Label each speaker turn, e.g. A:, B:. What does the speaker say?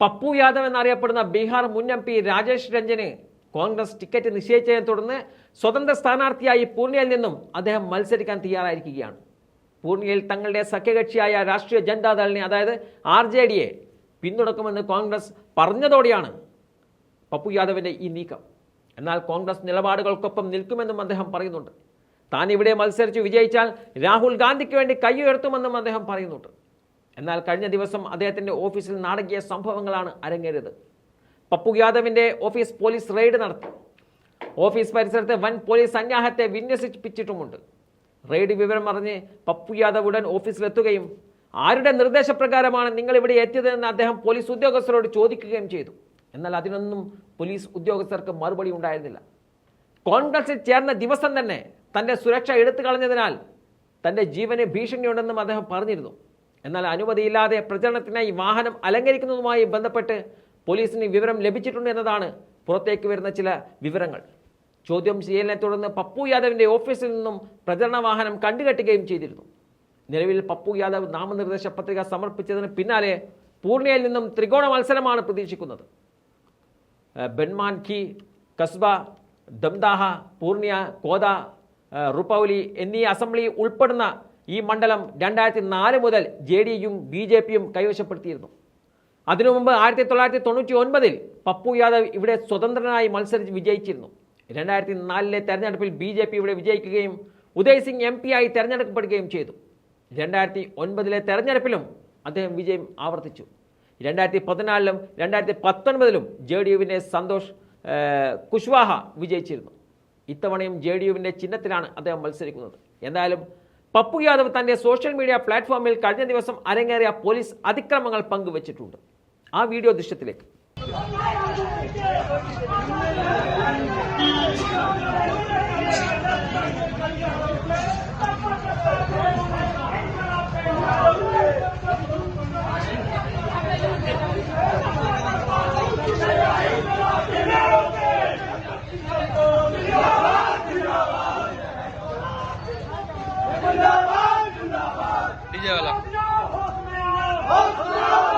A: പപ്പു യാദവ് എന്നറിയപ്പെടുന്ന ബീഹാർ മുൻ M P Rajesh രഞ്ജന് കോൺഗ്രസ് ടിക്കറ്റ് നിശ്ചയിച്ചതിനെ തുടർന്ന് സ്വതന്ത്ര സ്ഥാനാർത്ഥിയായി പൂർണിയയിൽ നിന്നും അദ്ദേഹം മത്സരിക്കാൻ തയ്യാറായിരിക്കുകയാണ്. പൂർണിയയിൽ തങ്ങളുടെ സഖ്യകക്ഷിയായ രാഷ്ട്രീയ ജനതാദളിനെ അതായത് ആർ ജെ ഡിയെ പിന്തുണക്കുമെന്ന് കോൺഗ്രസ് പറഞ്ഞതോടെയാണ് പപ്പു യാദവിന്റെ ഈ നീക്കം. എന്നാൽ കോൺഗ്രസ് നിലപാടുകൾക്കൊപ്പം നിൽക്കുമെന്നും അദ്ദേഹം പറയുന്നുണ്ട്. താൻ ഇവിടെ മത്സരിച്ച് വിജയിച്ചാൽ രാഹുൽ ഗാന്ധിക്ക് വേണ്ടി കൈ ഉയർത്തുമെന്നും അദ്ദേഹം പറയുന്നുണ്ട്. എന്നാൽ കഴിഞ്ഞ ദിവസം അദ്ദേഹത്തിന്റെ ഓഫീസിൽ നാടകീയ സംഭവങ്ങളാണ് അരങ്ങേറിയത്. പപ്പു യാദവിന്റെ ഓഫീസ് പോലീസ് റെയ്ഡ് നടത്തി. ഓഫീസ് പരിസരത്ത് വൻ പോലീസ് സന്നാഹത്തെ വിന്യസിപ്പിച്ചിട്ടുമുണ്ട്. റെയ്ഡ് വിവരം അറിഞ്ഞ് പപ്പു യാദവ് ഉടൻ ഓഫീസിലെത്തുകയും ആരുടെ നിർദ്ദേശപ്രകാരമാണ് നിങ്ങൾ ഇവിടെ എത്തിയതെന്ന് അദ്ദേഹം പോലീസ് ഉദ്യോഗസ്ഥരോട് ചോദിക്കുകയും ചെയ്തു. എന്നാൽ അതിനൊന്നും പോലീസ് ഉദ്യോഗസ്ഥർക്ക് മറുപടി ഉണ്ടായിരുന്നില്ല. കോൺഗ്രസിൽ ചേർന്ന ദിവസം തന്നെ തന്റെ സുരക്ഷ എടുത്തു കളഞ്ഞതിനാൽ തന്റെ ജീവന് ഭീഷണിയുണ്ടെന്നും അദ്ദേഹം പറഞ്ഞിരുന്നു. എന്നാൽ അനുമതിയില്ലാതെ പ്രചരണത്തിനായി വാഹനം അലങ്കരിക്കുന്നതുമായി ബന്ധപ്പെട്ട് പോലീസിന് വിവരം ലഭിച്ചിട്ടുണ്ട് എന്നതാണ് പുറത്തേക്ക് വരുന്ന ചില വിവരങ്ങൾ. ചോദ്യം ചെയ്യലിനെ തുടർന്ന് പപ്പു യാദവിന്റെ ഓഫീസിൽ നിന്നും പ്രചരണ വാഹനം കണ്ടുകെട്ടുകയും ചെയ്തിരുന്നു. നിലവിൽ പപ്പു യാദവ് നാമനിർദ്ദേശ പത്രിക സമർപ്പിച്ചതിന് പിന്നാലെ പൂർണിയയിൽ നിന്നും ത്രികോണ മത്സരമാണ് പ്രതീക്ഷിക്കുന്നത്. ബെൻമാൻ ഖി കസ്ബ ദംദാഹ പൂർണിയ കോദ റുപൌലി എന്നീ അസംബ്ലി ഉൾപ്പെടുന്ന ഈ മണ്ഡലം രണ്ടായിരത്തി നാല് മുതൽ ജെ ഡി യും ബി ജെ പിയും കൈവശപ്പെടുത്തിയിരുന്നു. അതിനു മുമ്പ് ആയിരത്തി തൊള്ളായിരത്തി തൊണ്ണൂറ്റി ഒൻപതിൽ പപ്പു യാദവ് ഇവിടെ സ്വതന്ത്രനായി മത്സരിച്ച് വിജയിച്ചിരുന്നു. രണ്ടായിരത്തി നാലിലെ തെരഞ്ഞെടുപ്പിൽ ബി ജെ പി ഇവിടെ വിജയിക്കുകയും ഉദയ് സിംഗ് എം പി ആയി തെരഞ്ഞെടുക്കപ്പെടുകയും ചെയ്തു. രണ്ടായിരത്തി ഒൻപതിലെ തെരഞ്ഞെടുപ്പിലും അദ്ദേഹം വിജയം ആവർത്തിച്ചു. രണ്ടായിരത്തി പതിനാലിലും രണ്ടായിരത്തി പത്തൊൻപതിലും ജെ ഡി യുവിന്റെ സന്തോഷ് കുശ്വാഹ വിജയിച്ചിരുന്നു. ഇത്തവണയും ജെ ഡി യുവിന്റെ ചിഹ്നത്തിലാണ് അദ്ദേഹം മത്സരിക്കുന്നത്. എന്തായാലും പപ്പു യാദവ് തന്റെ സോഷ്യൽ മീഡിയ പ്ലാറ്റ്ഫോമിൽ കഴിഞ്ഞ ദിവസം അരങ്ങേറിയ പോലീസ് അതിക്രമങ്ങൾ പങ്കുവച്ചിട്ടുണ്ട്. ആ വീഡിയോ ദൃശ്യത്തിലേക്ക്.
B: Oslo!